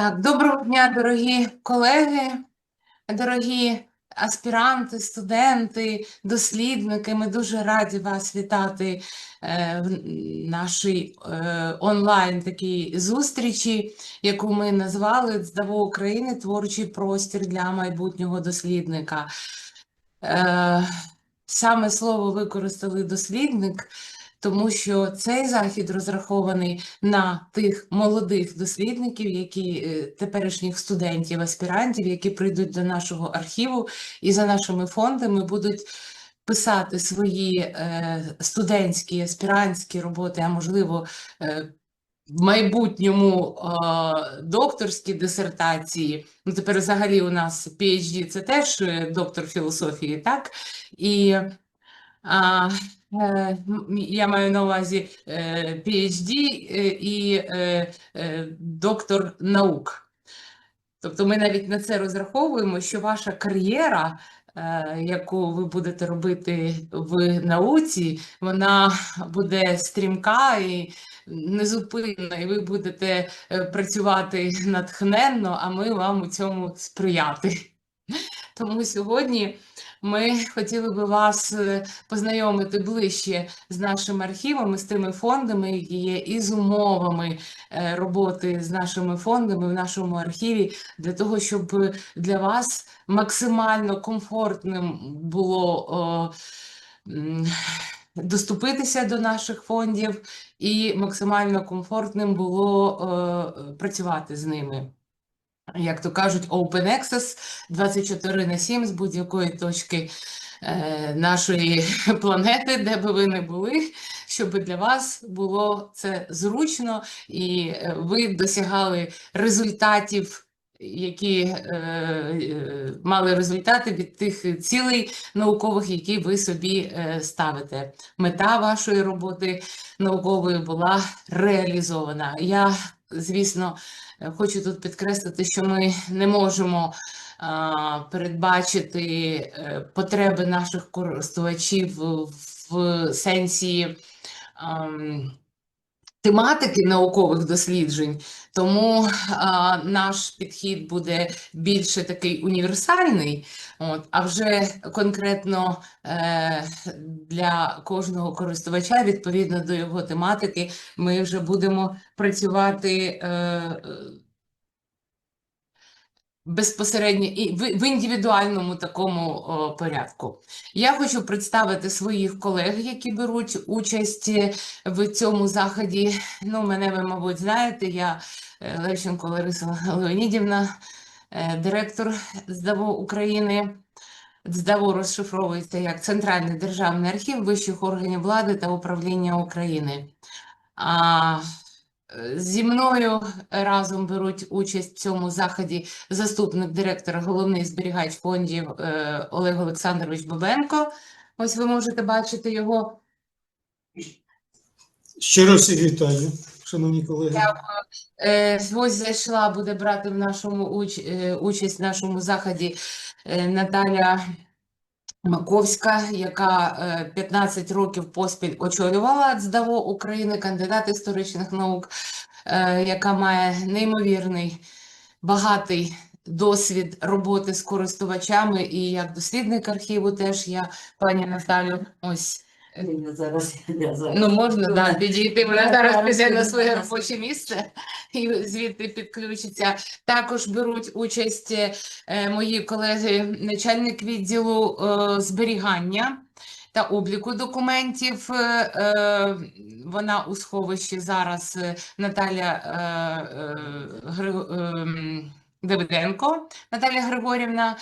Так, доброго дня, дорогі колеги, дорогі аспіранти, студенти, дослідники. Ми дуже раді вас вітати е, в нашій е, онлайн такій зустрічі, яку ми назвали «ДЗДАВО України. Творчий простір для майбутнього дослідника. Е, Саме слово використали дослідник, тому що цей захід розрахований на тих молодих дослідників, які е, теперішніх студентів, аспірантів, які прийдуть до нашого архіву і за нашими фондами будуть писати свої е, студентські, аспірантські роботи, а можливо, е, в майбутньому докторські дисертації. Ну, тепер взагалі у нас PhD – це теж доктор філософії, так? І я маю на увазі е, PhD е, і е, е, доктор наук. Тобто ми навіть на це розраховуємо, що ваша кар'єра, е, яку ви будете робити в науці, вона буде стрімка і незупинна, і ви будете е, працювати натхненно, а ми вам у цьому сприяти. Тому сьогодні ми хотіли би вас е, познайомити ближче з нашим архівом, і з тими фондами, які є, і з умовами е, роботи з нашими фондами в нашому архіві, для того, щоб для вас максимально комфортним було доступитися до наших фондів і максимально комфортним було е, працювати з ними. Як то кажуть, Open Access 24 на 7 з будь-якої точки е, нашої планети, де би ви не були, щоб для вас було це зручно і е, ви досягали результатів, які е, е, мали результати від тих цілей наукових, які ви собі е, ставите. Мета вашої роботи наукової була реалізована. Я, звісно, Хочу тут підкреслити, що ми не можемо передбачити е, потреби наших користувачів в, сенсі ам, тематики наукових досліджень, тому а, наш підхід буде більше такий універсальний, от, а вже конкретно е, для кожного користувача, відповідно до його тематики, ми вже будемо працювати е, безпосередньо і в, індивідуальному такому о, порядку. Я хочу представити своїх колег, які беруть участь е, в цьому заході. Ну, мене ви, мабуть, знаєте, я е, Левченко Лариса Леонідівна, е, директор ЗДАВО України. ДЗДАВО розшифровується як Центральний державний архів вищих органів влади та управління України. А, зі мною разом беруть участь в цьому заході заступник директора, головний зберігач фондів е, Олег Олександрович Бабенко. Ось ви можете бачити його. Ще раз всіх вітаю, шановні колеги. Дякую. Е, Ось зайшла, буде брати в нашому уч... е, участь в нашому заході Наталя Маковська, яка е, 15 років поспіль очолювала ЦДАВО України, кандидат історичних наук, е, яка має неймовірний, багатий досвід роботи з користувачами і як дослідник архіву теж я, пані Наталю, ось. Я зараз, я зараз. Ну, можна, да, підійти. Вона зараз піде на своє робоче місце і звідти підключиться. Також беруть участь е, мої колеги, начальник відділу е, зберігання та обліку документів. е, Вона у сховищі зараз Наталя Гри- ем, Давиденко, Наталя Григорівна.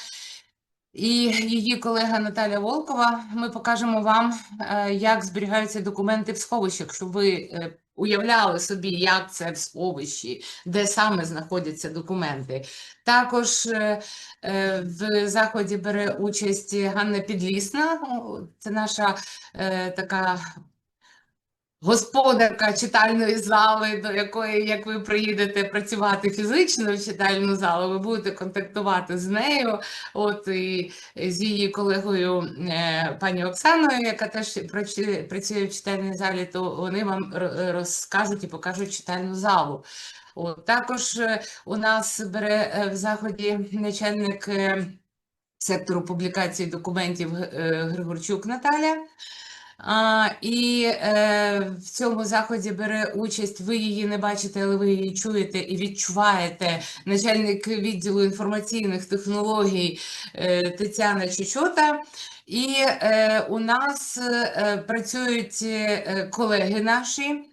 І її колега Наталя Волкова, ми покажемо вам, е, як зберігаються документи в сховищах, щоб ви е, уявляли собі, як це в сховищі, де саме знаходяться документи. Також е, в заході бере участь Ганна Підлісна, це наша така господарка читальної зали, до якої, як ви приїдете працювати фізично в читальну залу, ви будете контактувати з нею. От і з її колегою е, пані Оксаною, яка теж працює, в читальній залі, то вони вам розкажуть і покажуть читальну залу. От, також е, у нас бере е, в заході начальник сектору публікації документів Григорчук Наталя. І е, в цьому заході бере участь, ви її не бачите, але ви її чуєте і відчуваєте. Начальник відділу інформаційних технологій е, Тетяна Чучота. І е, у нас працюють колеги наші,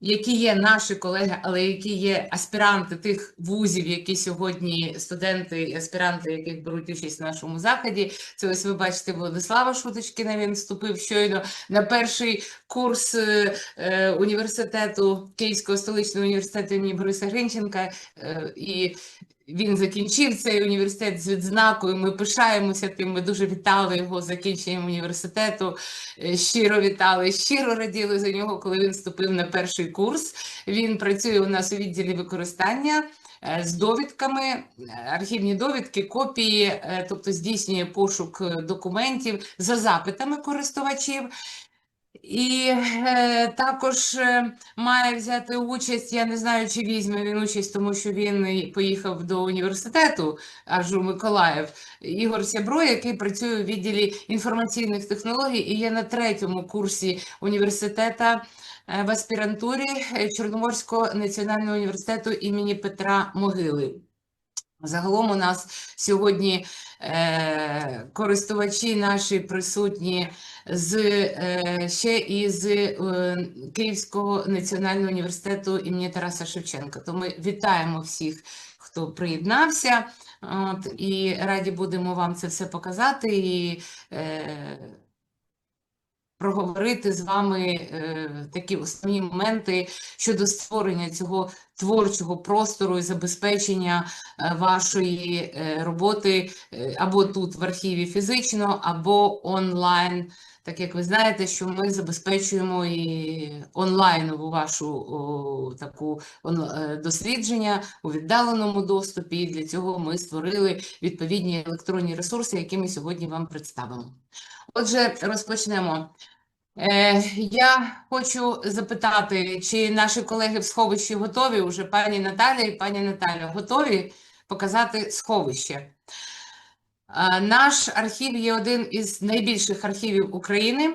які є наші колеги, але які є аспіранти тих вузів, які сьогодні студенти і аспіранти, яких беруть участь в нашому заході. Це ось ви бачите Владислава Шуточкіна, він вступив щойно на перший курс е, е, університету Київського столичного університету імені Бориса Гринченка. е, і він закінчив цей університет з відзнакою. Ми пишаємося тим. Ми дуже вітали його закінченням університету. е, Щиро вітали, щиро раділи за нього, коли він вступив на перший курс. Він працює у нас у відділі використання е, з довідками, е, архівні довідки, копії, тобто здійснює пошук документів за запитами користувачів. І е, також е, має взяти участь, я не знаю, чи візьме він участь, тому що він поїхав до університету аж у Миколаїв. Ігор Сябро, який працює у відділі інформаційних технологій і є на третьому курсі університету е, в аспірантурі е, Чорноморського національного університету імені Петра Могили. Загалом у нас сьогодні користувачі наші присутні з е, ще і з е, Київського національного університету імені Тараса Шевченка. То ми вітаємо всіх, хто приєднався. От, і раді будемо вам це все показати і е, проговорити з вами е, такі основні моменти щодо створення цього творчого простору і забезпечення е, вашої е, роботи е, або тут в архіві фізично, або онлайн. Так як ви знаєте, що ми забезпечуємо і онлайнову вашу о, таку он- е, дослідження у віддаленому доступі. І для цього ми створили відповідні електронні ресурси, які ми сьогодні вам представимо. Отже, розпочнемо. Е, я хочу запитати, чи наші колеги в сховищі готові уже, пані Наталя і пані Наталя, готові показати сховище? Е, Наш архів є один із найбільших архівів України.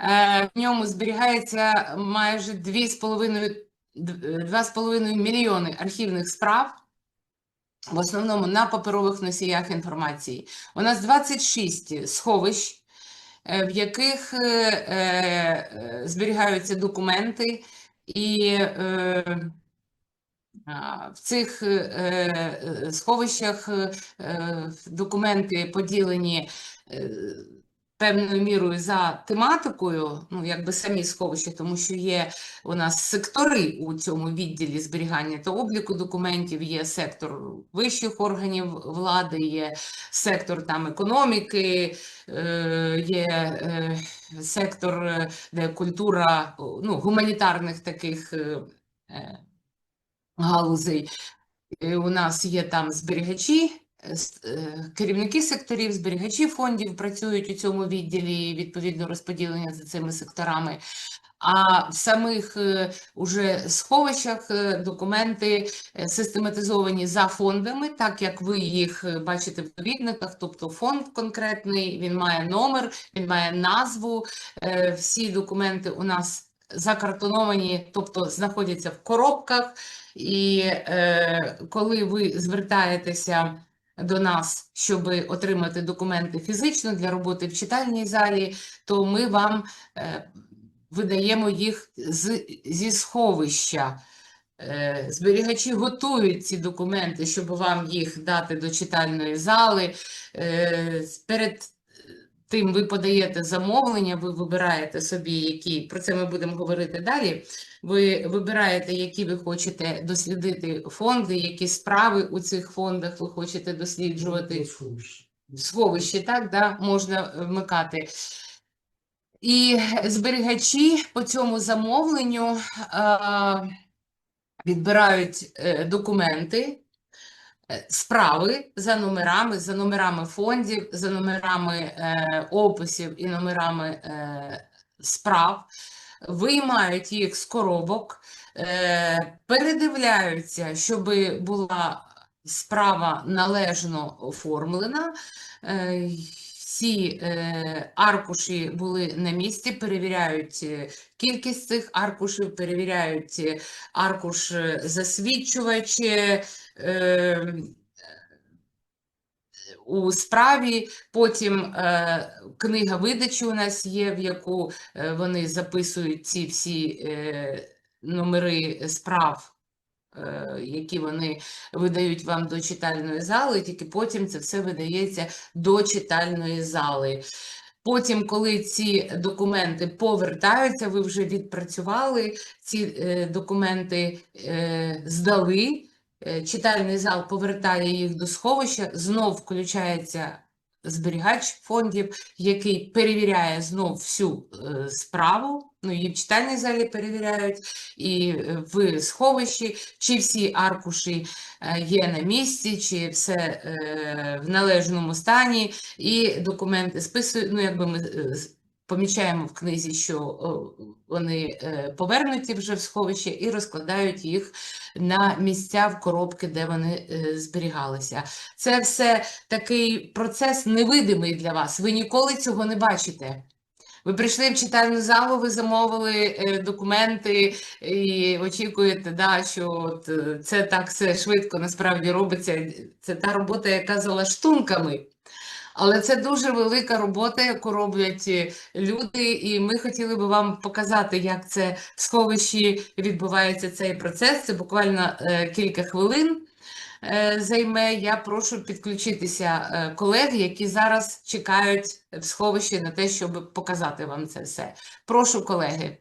Е, В ньому зберігається майже 2,5 2,5 мільйони архівних справ, в основному на паперових носіях інформації. У нас 26 сховищ, е, в яких е, е, зберігаються документи, і В цих сховищах документи поділені певною мірою за тематикою, ну якби самі сховища, тому що є у нас сектори у цьому відділі зберігання та обліку документів, є сектор вищих органів влади, є сектор там економіки, е, є е, сектор, де культура ну, гуманітарних таких. е, галузей. У нас є там зберігачі, керівники секторів, зберігачі фондів працюють у цьому відділі, відповідно розподілення за цими секторами. А в самих е, уже сховищах е, документи е, систематизовані за фондами, так як ви їх е, бачите в довідниках, тобто фонд конкретний, він має номер, він має назву. Е, Всі документи у нас закартоновані, тобто знаходяться в коробках. І е, коли ви звертаєтеся до нас, щоб отримати документи фізично для роботи в читальній залі, то ми вам е, видаємо їх з, зі сховища. Е, Зберігачі готують ці документи, щоб вам їх дати до читальної зали. Е, Перед тим ви подаєте замовлення, ви вибираєте собі, які, про це ми будемо говорити далі. Ви вибираєте, які ви хочете дослідити фонди, які справи у цих фондах ви хочете досліджувати. Сховище, так, да, можна вмикати. І зберігачі по цьому замовленню е, відбирають е, документи, справи за номерами, за номерами фондів, за номерами е, описів і номерами е, справ, виймають їх з коробок, е, передивляються, щоб була справа належно оформлена. Всі е, аркуші були на місці, перевіряють е, кількість цих аркушів, перевіряють е, аркуш засвідчувач у справі. Потім книга видачі у нас є, в яку вони записують ці всі номери справ, які вони видають вам до читальної зали, тільки потім це все видається до читальної зали. Потім, коли ці документи повертаються, ви вже відпрацювали, ці е, документи е, здали, е, читальний зал повертає їх до сховища, знов включається зберігач фондів, який перевіряє знов всю е, справу. Ну, її в читальній залі перевіряють, і е, в сховищі, чи всі аркуші е, є на місці, чи все в належному стані, і документи списують, ну, якби ми помічаємо в книзі, що вони е, повернуті вже в сховище і розкладають їх на місця в коробки, де вони е, зберігалися. Це все такий процес невидимий для вас. Ви ніколи цього не бачите. Ви прийшли в читальну залу, ви замовили е, документи і очікуєте, да, що от, це так все швидко насправді робиться. Це та робота, яка за лаштунками. Але це дуже велика робота, яку роблять е, люди, і ми хотіли би вам показати, як це в сховищі відбувається цей процес. Це буквально е, кілька хвилин е, займе. Я прошу підключитися колег, які зараз чекають в сховищі на те, щоб показати вам це все. Прошу, колеги.